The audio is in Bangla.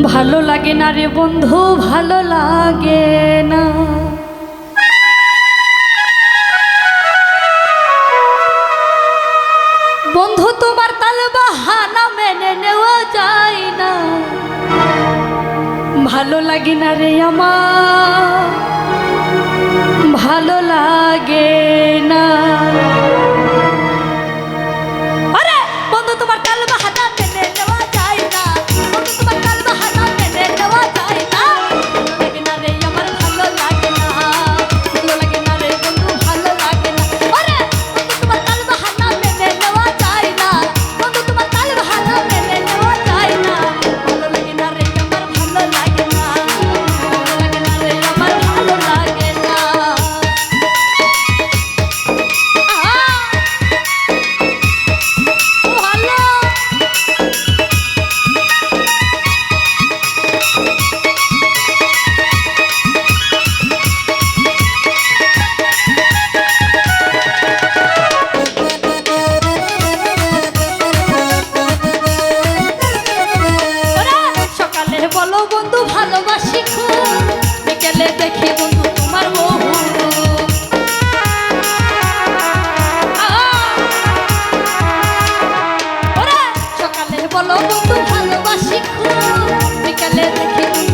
ভালো লাগে না রে বন্ধু, ভালো লাগে না। বন্ধু, তোমার তালে বাহানা মেনে নেওয়া যায় না। ভালো লাগে না রে আমার, ভালো লাগে ভালোবাসি খুব। বিকালে দেখে